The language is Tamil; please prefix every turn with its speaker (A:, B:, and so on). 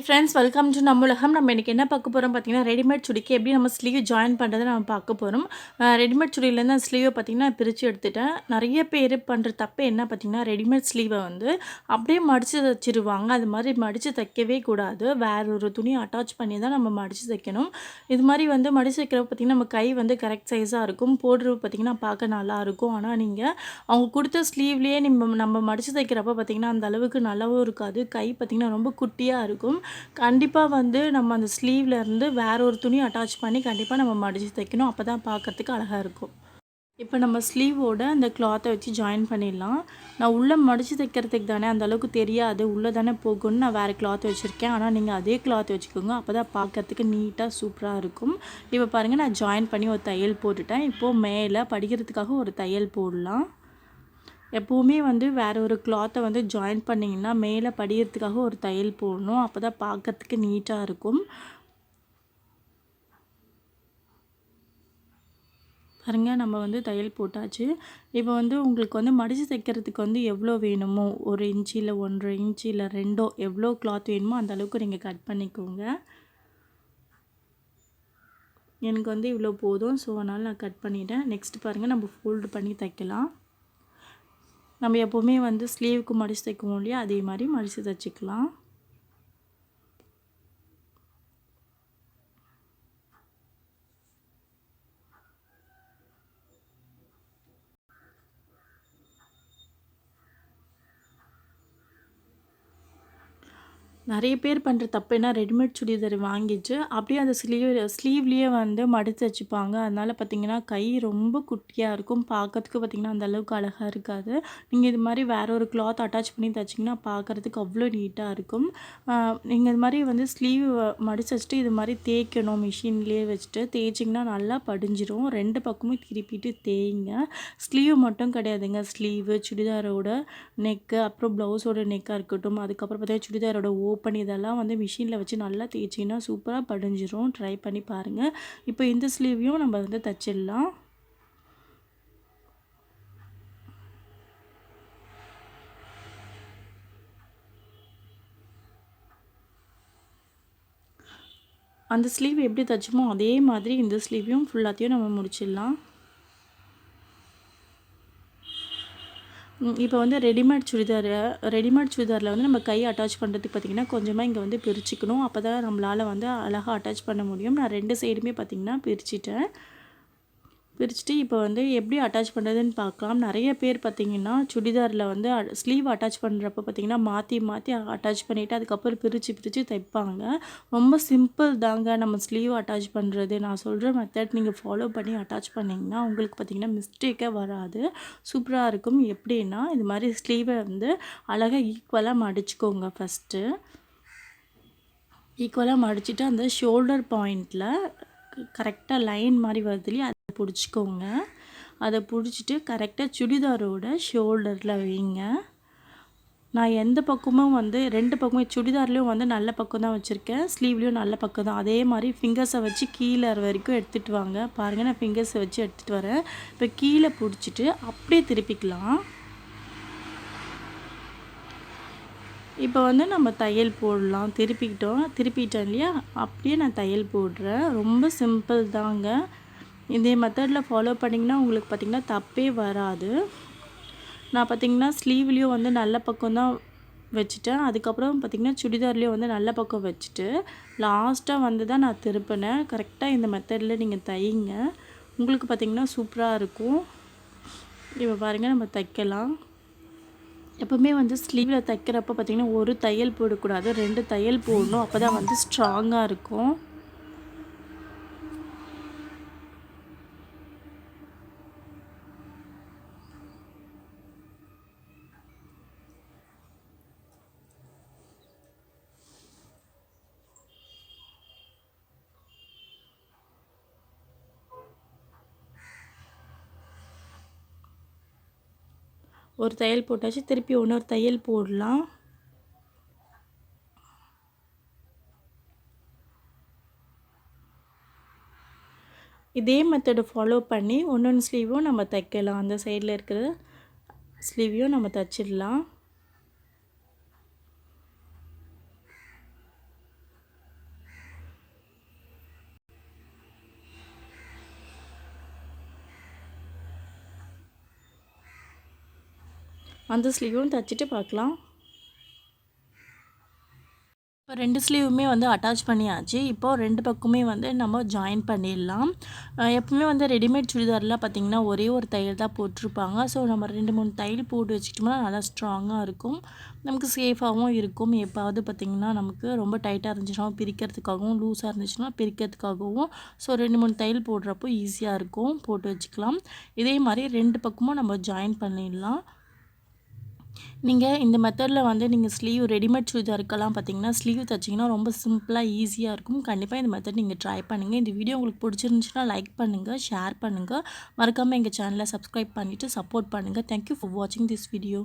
A: ஹாய் ஃப்ரெண்ட்ஸ் வெல்கம் டு நம்ம உலகம். நம்ம இன்றைக்கி என்ன பார்க்க போகிறோம் பார்த்திங்கன்னா ரெடிமேட் சுடிக்கு எப்படி நம்ம ஸ்லீவ் ஜாயின் பண்ணுறதை நம்ம பார்க்க போகிறோம் ரெடிமேட் சுடியிலேருந்து அந்த ஸ்லீவை பார்த்திங்கன்னா பிரித்து எடுத்துட்டேன். நிறைய பேர் பண்ணுற தப்பு என்ன பார்த்தீங்கன்னா ரெடிமேட் ஸ்லீவை வந்து அப்படியே மடித்து தைச்சிருவாங்க. அது மாதிரி மடித்து தைக்கவே கூடாது. வேற ஒரு துணி அட்டாச் பண்ணி தான் நம்ம மடித்து தைக்கணும். இது மாதிரி வந்து மடித்து தைக்கிறப்ப பார்த்திங்கன்னா நம்ம கை வந்து கரெக்ட் சைஸாக இருக்கும். போடுறது பார்த்திங்கன்னா பார்க்க நல்லாயிருக்கும் ஆனால் நீங்கள் அவங்க கொடுத்த ஸ்லீவ்லேயே நம்ம நம்ம மடித்து தைக்கிறப்ப பார்த்திங்கன்னா அந்த அளவுக்கு நல்லாவும் இருக்காது. கை பார்த்திங்கன்னா ரொம்ப குட்டியாக இருக்கும். கண்டிப்பாக வந்து நம்ம அந்த ஸ்லீவ்லேருந்து வேறு வேற ஒரு துணி அட்டாச் பண்ணி கண்டிப்பாக நம்ம மடித்து தைக்கணும். அப்போ தான் பார்க்கறதுக்கு அழகாக இருக்கும். இப்போ நம்ம ஸ்லீவோட அந்த கிளாத்தை வச்சு ஜாயின் பண்ணிடலாம். நான் உள்ளே மடித்து தைக்கிறதுக்கு தானே அந்த அளவுக்கு தெரியாது. உள்ளே தானே போகும்னு நான் வேறு கிளாத் வச்சுருக்கேன். ஆனால் நீங்கள் அதே கிளாத் வச்சுக்கோங்க. அப்போ தான் பார்க்கறதுக்கு நீட்டாக சூப்பராக இருக்கும். இப்போ பாருங்கள் நான் ஜாயின் பண்ணி ஒரு தையல் போட்டுட்டேன். இப்போது மேலே படிக்கிறதுக்காக ஒரு தையல் போடலாம். எப்போவுமே வந்து வேறு ஒரு கிளாத்தை வந்து ஜாயின் பண்ணிங்கன்னா மேலே படிக்கிறதுக்காக ஒரு தையல் போடணும். அப்போ தான் பார்க்கறதுக்கு நீட்டாக இருக்கும். பாருங்க நம்ம வந்து தையல் போட்டாச்சு. இப்போ வந்து உங்களுக்கு வந்து மடித்து தைக்கிறதுக்கு வந்து எவ்வளோ வேணுமோ ஒரு இன்ச்சு இல்லை ஒன்றரை இன்ச்சு இல்லை ரெண்டோ எவ்வளோ கிளாத் வேணுமோ அந்த அளவுக்கு நீங்கள் கட் பண்ணிக்கோங்க. எனக்கு வந்து இவ்வளோ போதும் ஸோ அதனால் நான் கட் பண்ணிட்டேன். நெக்ஸ்ட் பாருங்கள் நம்ம ஃபோல்டு பண்ணி தைக்கலாம். நம்ம எப்போவுமே வந்து ஸ்லீவுக்கு மடித்து தைக்குவோம் இல்லையா? அதே மாதிரி மடித்து தைச்சிக்கலாம். நிறைய பேர் பண்ணுற தப்பு என்ன? ரெடிமேட் சுடிதார் வாங்கிச்சு அப்படியே அந்த ஸ்லீவ் ஸ்லீவ்லேயே வந்து மடித்து வச்சுப்பாங்க. அதனால் பார்த்திங்கன்னா கை ரொம்ப குட்டியாக இருக்கும். பார்க்கறதுக்கு பார்த்திங்கன்னா அந்த அளவுக்கு அழகாக இருக்காது. நீங்கள் இது மாதிரி வேறு ஒரு கிளாத் அட்டாச் பண்ணி தைச்சிங்கன்னா பார்க்குறதுக்கு அவ்வளோ நீட்டாக இருக்கும். நீங்கள் இது மாதிரி வந்து ஸ்லீவ் மடித்து வச்சுட்டு இது மாதிரி தேய்க்கணும். மிஷின்லேயே வச்சுட்டு தேய்ச்சிங்கன்னா நல்லா படிஞ்சிரும். ரெண்டு பக்கமும் திருப்பிட்டு தேய்ங்க. ஸ்லீவ் மட்டும் கிடையாதுங்க. ஸ்லீவு சுடிதாரோட நெக்கு அப்புறம் ப்ளவுஸோட நெக்காக இருக்கட்டும். அதுக்கப்புறம் பார்த்தீங்கன்னா சுடிதாரோட ஓப்பன் இதெல்லாம் வந்து மிஷினில் வச்சு நல்லா தேய்ச்சிங்கன்னா சூப்பராக படிஞ்சிரும். ட்ரை பண்ணி பாருங்கள் இப்போ இந்த ஸ்லீவையும் நம்ம வந்து தைச்சிடலாம். அந்த ஸ்லீவ் எப்படி தைச்சோமோ அதே மாதிரி இந்த ஸ்லீவையும் ஃபுல்லாத்தையும் நம்ம முடிச்சிடலாம். இப்போ வந்து ரெடிமேட் சுடிதார் ரெடிமேட் சுடிதாரில் வந்து நம்ம கை அட்டாச் பண்ணுறதுக்கு பார்த்திங்கன்னா கொஞ்சமாக இங்கே வந்து பிரிச்சுக்கணும். அப்போ தான் நம்மளால் வந்து அழகாக அட்டாச் பண்ண முடியும். நான் ரெண்டு சைடுமே பார்த்திங்கன்னா பிரிச்சுட்டேன். பிரிச்சுட்டு இப்போ வந்து எப்படி அட்டாச் பண்ணுறதுன்னு பார்க்கலாம். நிறைய பேர் பார்த்திங்கன்னா சுடிதாரில் வந்து ஸ்லீவ் அட்டாச் பண்ணுறப்ப பார்த்திங்கன்னா மாற்றி மாற்றி அட்டாச் பண்ணிவிட்டு அதுக்கப்புறம் பிரித்து பிரித்து தைப்பாங்க. ரொம்ப சிம்பிள் தாங்க நம்ம ஸ்லீவ் அட்டாச் பண்ணுறது நான் சொல்கிற மெத்தட் நீங்கள் ஃபாலோ பண்ணி அட்டாச் பண்ணிங்கன்னா உங்களுக்கு பார்த்திங்கன்னா மிஸ்டேக்கே வராது. சூப்பராக இருக்கும். எப்படின்னா இது மாதிரி ஸ்லீவை வந்து அழகாக ஈக்குவலாக மடிச்சுக்கோங்க ஃபஸ்ட்டு ஈக்குவலாக மடிச்சுட்டு அந்த ஷோல்டர் பாயிண்டில் கரெக்டாக லைன் மாதிரி வருது இல்லையா? பிடிச்சிக்கோங்க. அதை பிடிச்சிட்டு கரெக்டாக சுடிதாரோட ஷோல்டரில் வைங்க. நான் எந்த பக்கமும் வந்து ரெண்டு பக்கமும் சுடிதார்லேயும் வந்து நல்ல பக்கம் தான் வச்சுருக்கேன். ஸ்லீவ்லேயும் நல்ல பக்கம் தான். அதே மாதிரி ஃபிங்கர்ஸை வச்சு கீழே வரைக்கும் எடுத்துகிட்டு வாங்க. பாருங்கள் நான் ஃபிங்கர்ஸை வச்சு எடுத்துகிட்டு வரேன். இப்போ கீழே பிடிச்சிட்டு அப்படியே திருப்பிக்கலாம். இப்போ வந்து நம்ம தையல் போடலாம். திருப்பிக்கிட்டோம். திருப்பிட்டோம் இல்லையா? அப்படியே நான் தையல் போடுறேன். ரொம்ப சிம்பிள் தாங்க. இதே மெத்தடில் ஃபாலோ பண்ணிங்கன்னா உங்களுக்கு பார்த்திங்கன்னா தப்பே வராது. நான் பார்த்திங்கன்னா ஸ்லீவ்லேயும் வந்து நல்ல பக்கம் தான் வச்சுட்டேன். அதுக்கப்புறம் பார்த்திங்கன்னா சுடிதார்லேயும் வந்து நல்ல பக்கம் வச்சுட்டு லாஸ்ட்டாக வந்து தான் நான் திருப்பினேன். கரெக்டாக இந்த மெத்தடில் நீங்கள் தையுங்க உங்களுக்கு பார்த்திங்கன்னா சூப்பராக இருக்கும். இப்போ பாருங்கள் நம்ம தைக்கலாம். எப்போவுமே வந்து ஸ்லீவில் தைக்கிறப்ப பார்த்திங்கன்னா ஒரு தையல் போடக்கூடாது. ரெண்டு தையல் போடணும். அப்போ தான் வந்து ஸ்ட்ராங்காக இருக்கும். ஒரு தையல் போட்டாச்சு. திருப்பி இன்னொரு தையல் போடலாம். இதே மெத்தடை ஃபாலோ பண்ணி ஒன்று ஒன்று ஸ்லீவும் நம்ம தைக்கலாம். அந்த சைடில் இருக்கிற ஸ்லீவையும் நம்ம தைச்சிடலாம். அந்த ஸ்லீவும் தைச்சிட்டு பார்க்கலாம். இப்போ ரெண்டு ஸ்லீவுமே வந்து அட்டாச் பண்ணியாச்சு. இப்போது ரெண்டு பக்கமே வந்து நம்ம ஜாயின் பண்ணிடலாம். எப்பவுமே வந்து ரெடிமேட் சுடிதார்லாம் பார்த்திங்கன்னா ஒரே ஒரு தையல் தான் போட்டிருப்பாங்க. ஸோ நம்ம ரெண்டு மூணு தையல் போட்டு வச்சுக்கிட்டோம்னா நல்லா ஸ்ட்ராங்காக இருக்கும். நமக்கு சேஃபாகவும் இருக்கும். எப்பாவது பார்த்திங்கன்னா நமக்கு ரொம்ப டைட்டாக இருந்துச்சுன்னா பிரிக்கிறதுக்காகவும் லூஸாக இருந்துச்சுன்னா பிரிக்கிறதுக்காகவும். ஸோ ரெண்டு மூணு தையல் போடுறப்போ ஈஸியாக இருக்கும். போட்டு வச்சுக்கலாம். இதே மாதிரி ரெண்டு பக்கமும் நம்ம ஜாயின் பண்ணிடலாம். நீங்கள் இந்த மெத்தடில் வந்து நீங்கள் ஸ்லீவ் ரெடிமேட் சுடிதாருக்கெல்லாம் பார்த்தீங்கன்னா ஸ்லீவ் தைச்சிங்கன்னா ரொம்ப சிம்பிளாக ஈஸியாக இருக்கும். கண்டிப்பாக இந்த மெத்தட் நீங்கள் ட்ரை பண்ணுங்கள் இந்த வீடியோ உங்களுக்கு பிடிச்சிருந்துச்சுன்னா லைக் பண்ணுங்கள் ஷேர் பண்ணுங்கள் மறக்காமல் எங்கள் சேனலை சப்ஸ்கிரைப் பண்ணிவிட்டு சப்போர்ட் பண்ணுங்கள் தேங்க்யூ ஃபார் வாட்சிங் திஸ் வீடியோ